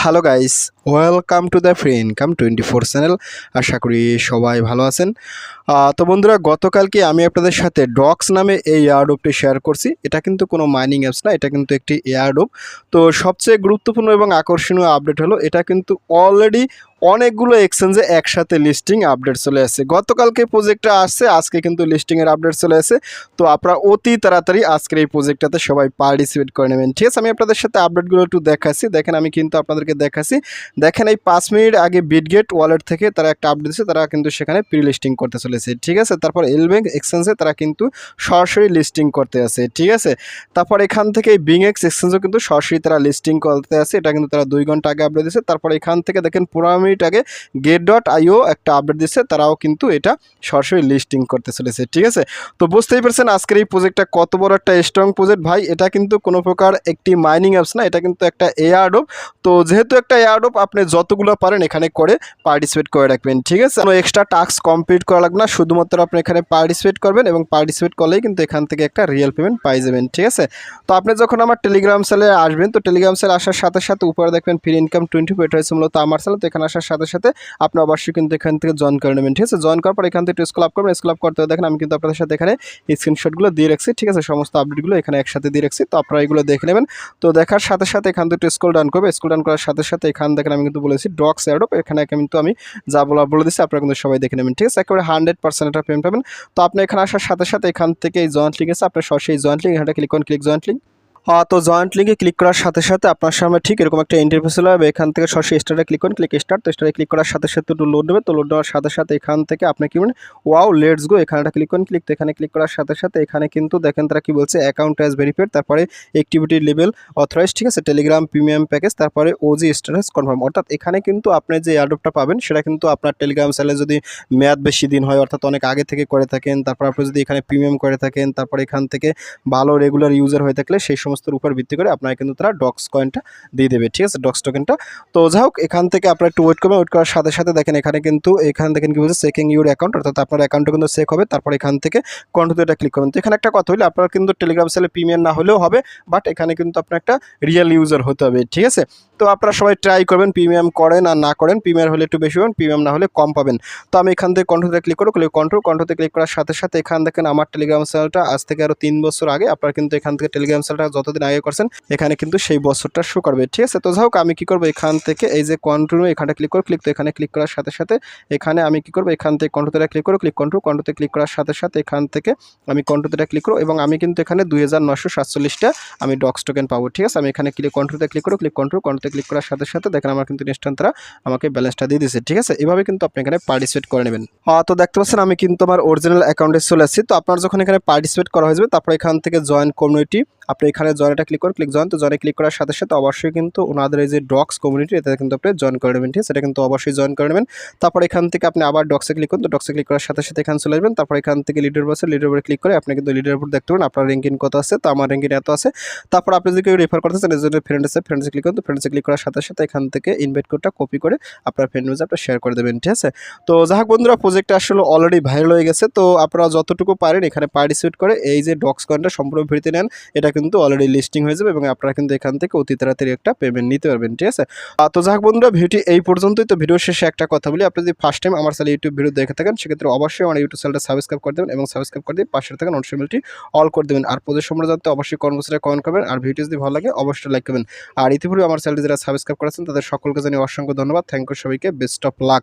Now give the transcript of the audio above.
Hello guys welcome to the free income twenty four channel আশা করি সবাই ভালো আছেন। তো বন্ধুরা, গতকালকে আমি আপনাদের সাথে ডক্স নামে এই এয়ারডোপটি শেয়ার করছি। এটা কিন্তু কোনো মাইনিং অ্যাপস না, এটা কিন্তু একটি এয়ারডোপ তো সবচেয়ে গুরুত্বপূর্ণ এবং আকর্ষণীয় আপডেট হলো, এটা কিন্তু অলরেডি অনেকগুলো এক্সচেঞ্জে একসাথে লিস্টিং আপডেট চলে আসে। গতকালকে প্রজেক্টটা আসছে, আজকে কিন্তু লিস্টিংয়ের আপডেট চলে আসে। তো আপনারা অতি তাড়াতাড়ি আজকের এই প্রজেক্টটাতে সবাই পার্টিসিপেট করে নেবেন। ঠিক আছে, আমি আপনাদের সাথে আপডেটগুলো একটু দেখাচ্ছি। দেখেন, আমি কিন্তু আপনাদেরকে দেখাচ্ছি। দেখেন, এই পাঁচ মিনিট আগে বিটগেট ওয়ালেট থেকে তারা একটা আপডেট দিচ্ছে তারা কিন্তু সেখানে প্রি লিস্টিং করতে চলেছে। ঠিক আছে, তারপর এল ব্যাংক এক্সচেঞ্জে তারা কিন্তু সরাসরি লিস্টিং করতে আছে ঠিক আছে, তারপর এখান থেকে এই বিং এক্স এক্সচেঞ্জও কিন্তু সরাসরি তারা লিস্টিং করতে আছে এটা কিন্তু তারা দুই ঘণ্টা আগে আপডেট দিচ্ছে তারপর এখান থেকে দেখেন, পনেরো মিনিট আগে গেট ডট আইও একটা আপডেট দিচ্ছে তারাও কিন্তু এটা সরাসরি লিস্টিং করতে চলেছে, ঠিক আছে? তো বুঝতেই পারছেন আজকের এই প্রজেক্টটা কত বড় একটা স্ট্রং প্রজেক্ট ভাই, এটা কিন্তু কোনো প্রকার একটি মাইনিং অ্যাপস না, এটা কিন্তু একটা এয়ারডোপ তো যেহেতু একটা এয়ারডোপ আপনি যতগুলো পারেন এখানে করে পার্টিসিপেট করে রাখবেন, ঠিক আছে? কোনো এক্সট্রা টাস্ক কমপ্লিট করা লাগবে না, শুধুমাত্র আপনি এখানে পার্টিসিপেট করবেন এবং পার্টিসিপেট করলেই কিন্তু এখান থেকে একটা রিয়েল পেমেন্ট পাই যাবেন, ঠিক আছে? তো আপনি যখন আমার টেলিগ্রাম সেলে আসবেন, তো টেলিগ্রাম সেল আসার সাথে সাথে উপরে দেখবেন ফ্রি ইনকাম টোয়েন্টি এটা হয়েছে মূলত আমার সেল তো এখানে সাথে সাথে আপনি অবশ্যই কিন্তু এখান থেকে জয়েন করে নেবেন, ঠিক আছে? জয়েন করার পর এখান থেকে স্কুল আপ করবেন স্কুল আপ করতে দেখেন আমি কিন্তু আপনাদের সাথে এখানে স্ক্রিনশটগুলো দিয়ে রাখছি, ঠিক আছে? সমস্ত আপডেটগুলো এখানে একসাথে দিয়ে রাখছি, তো আপনারা এগুলো দেখে নেবেন। তো দেখার সাথে সাথে এখান থেকে স্কুল ডান করবে স্কুল ডান করার সাথে সাথে এখান দেখেন আমি কিন্তু বলেছি ডক্স এয়ারডপ এখানে কিন্তু আমি যা বলা বলে দিচ্ছি আপনারা কিন্তু সবাই দেখে নেবেন, ঠিক আছে? একেবারে হান্ড্রেড পার্সেন্ট একটা পেমেন্ট পাবেন। তো আপনি এখানে আসার সাথে সাথে এখান থেকে এই জয়েন্ট লিঙ্ক আছে, আপনার সরাসরি জয়েন্ট লিঙ্ক এখানে ক্লিক করুন ক্লিক জয়েন্ট লিঙ্ক তো জয়েন্ট লিঙ্কে ক্লিক করার সাথে সাথে আপনার সামনে ঠিক এরকম একটা ইন্টারফেস হলো হবে এখান থেকে সরাসরি স্টারে ক্লিক করুন ক্লিক স্টার্ট তো স্টারে ক্লিক করার সাথে সাথে একটু লোড দেবে তো লোড দেওয়ার সাথে সাথে এখান থেকে আপনি কি বলেন ওয়াও লেটস গো এখানে একটা ক্লিক করুন ক্লিক তো এখানে ক্লিক করার সাথে সাথে এখানে কিন্তু দেখেন তারা কি বলছে অ্যাকাউন্ট অ্যাজ ভেরিফাইড তারপরে অ্যাক্টিভিটি লেভেল অথরাইজ ঠিক আছে? টেলিগ্রাম প্রিমিয়াম প্যাকেজ তারপরে ওজি স্ট্যাটাস কনফার্ম অর্থাৎ এখানে কিন্তু আপনি যে অ্যাডপটা পাবেন, সেটা কিন্তু আপনার টেলিগ্রাম সেলে যদি মেয়াদ বেশি দিন হয়, অর্থাৎ অনেক আগে থেকে করে থাকেন, তারপর আপনি যদি এখানে প্রিমিয়াম করে থাকেন, তারপর এখান থেকে ভালো রেগুলার ইউজার হয়ে থাকলে সেই সমস্তর উপর ভিত্তি করে আপনার কিন্তু তারা ডক্স কয়েনটা দিয়ে দেবে, ঠিক আছে? ডক্স টোকেনটা তো যাই হোক এখান থেকে আপনারা একটু ওয়েট করবেন ওয়েট করার সাথে সাথে দেখেন এখানে কিন্তু, এখান থেকে কি বলছে চেকিং ইউর অ্যাকাউন্ট অর্থাৎ আপনার অ্যাকাউন্টটা কিন্তু চেক হবে, তারপর এখান থেকে কন্টিনিউ এটা ক্লিক করবেন। তো এখানে একটা কথা হলে আপনার কিন্তু টেলিগ্রাম সেলে প্রিমিয়াম না হলেও হবে বাট এখানে কিন্তু আপনার একটা রিয়েল ইউজার হতে হবে, ঠিক আছে? তো আপনারা সবাই ট্রাই করবেন প্রিমিয়াম করেন আর না করেন প্রিমিয়াম হলে একটু বেশি পাবেন প্রিমিয়াম না হলে কম পাবেন। তো আমি এখান থেকে কন্ট্রোতে ক্লিক করো ক্লিক কন্ট্রোল কন্ট্রোতে ক্লিক করার সাথে সাথে এখান দেখেন আমার টেলিগ্রাম চ্যানেলটা আজ থেকে আরও তিন বছর আগে, আপনারা কিন্তু এখান থেকে টেলিগ্রাম চ্যানেলটা যতদিন আগে করছেন, এখানে কিন্তু সেই বছরটা শো করবে, ঠিক আছে? তো যাই হোক, আমি কী করব এখান থেকে, এই যে কন্টিনিউ এখানে ক্লিক করো ক্লিক তো এখানে ক্লিক করার সাথে সাথে, এখানে আমি কী করব, এখান থেকে কন্ট্রোতে ক্লিক করো ক্লিক কন্ট্রোল কন্ট্রোতে ক্লিক করার সাথে সাথে এখান থেকে আমি কন্ট্রোতে ক্লিক করো, এবং আমি কিন্তু এখানে দুই হাজার নশো সাতচল্লিশটা আমি ডক্স টোকেন পাবো, ঠিক আছে? আমি এখানে ক্লিক কন্ট্রোতে ক্লিক করো ক্লিক কন্ট্রোল কন্ট্রোতে ক্লিক করার সাথে সাথে দেখেন আমার কিন্তু ইনস্ট্যান্ট তারা আমাকে ব্যালেন্সটা দিয়ে দিয়েছে, ঠিক আছে? এভাবে কিন্তু আপনি এখানে পার্টিসিপেট করে নেবেন। তো দেখতে পাচ্ছেন আমি কিন্তু আমার অরিজিনাল অ্যাকাউন্টে চলে আসছি, তো আপনার যখন এখানে পার্টিসিপেট করা হয়ে যাবে, তারপর এখান থেকে জয়েন কমিউনিটি আপনি এখানে জয়েনটা ক্লিক করুন ক্লিক জয়েন তো জয়েনে ক্লিক করার সাথে সাথে অবশ্যই কিন্তু ওনাদের এই যে ডক্স কমিউনিটি এতে কিন্তু আপনি জয়েন করে নেবেন, ঠিক আছে? এটা কিন্তু অবশ্যই জয়েন করে নেবেন। তারপর এখান থেকে আপনি আবার ডক্সে ক্লিক করুন, তো ডক্সে ক্লিক করার সাথে সাথে এখানে চলে আসবেন। তারপর এখান থেকে লিডার বসে লিডার উপরে ক্লিক করে আপনি কিন্তু লিডার উপর দেখতে পারেন, আপনার র্যাঙ্কিং কত আছে, তো আমার র্যাঙ্কিং এত আছে। তারপর আপনি যদি কেউ রেফার করতে চান, এর জন্য ফ্রেন্ডসে ফ্রেন্ডসে ক্লিক করুন, তো ফ্রেন্ডসে ক্লিক করার সাথে সাথে এখান থেকে ইনভাইট কোডটা কপি করে আপনার ফ্রেন্ড নিউজে আপনি শেয়ার করে দেবেন, ঠিক আছে? তো যাই বন্ধুরা প্রজেক্টটা আসলে অলরেডি ভাইরাল হয়ে গেছে, তো আপনারা যতটুকু পারেন এখানে পার্টিসিপেট করে এই যে ডক্স কয়েনটা সম্পূর্ণ ফ্রিতে নেন। এটা কিন্তু অলরেডি লিস্টিং হয়ে যাবে এবং আপনারা কিন্তু এখান থেকে অতি তাড়াতাড়ি একটা পেমেন্ট নিতে পারবেন, ঠিক আছে? তো যাক বন্ধুরা, ভিডিওটি এই পর্যন্তই। তো ভিডিও শেষে একটা কথা বলি, আপনি যদি ফার্স্ট টাইম আমার চ্যানেল ইউটিউব ভিডিও দেখে থাকেন, সেক্ষেত্রে অবশ্যই আমার ইউটিউব চ্যানেলটা সাবস্ক্রাইব করে দেবেন এবং সাবস্ক্রাইব করে দিয়ে পাশে থাকা নোটিফিকেশনটি অল করে দেবেন। আর প্রজেক্ট সম্পর্কে জানতে অবশ্যই কর্মসূচিটা কমেন্ট করবেন। আর ভিডিও যদি ভালো লাগে, অবশ্যই লাইক করবেন। আর ইতিপূর্বে আমার চ্যানেলটি যারা সাবস্ক্রাইব করেছেন, তাদের সকলকে জানিয়ে অসংখ্য ধন্যবাদ। থ্যাংক ইউ সবাইকে। Best of luck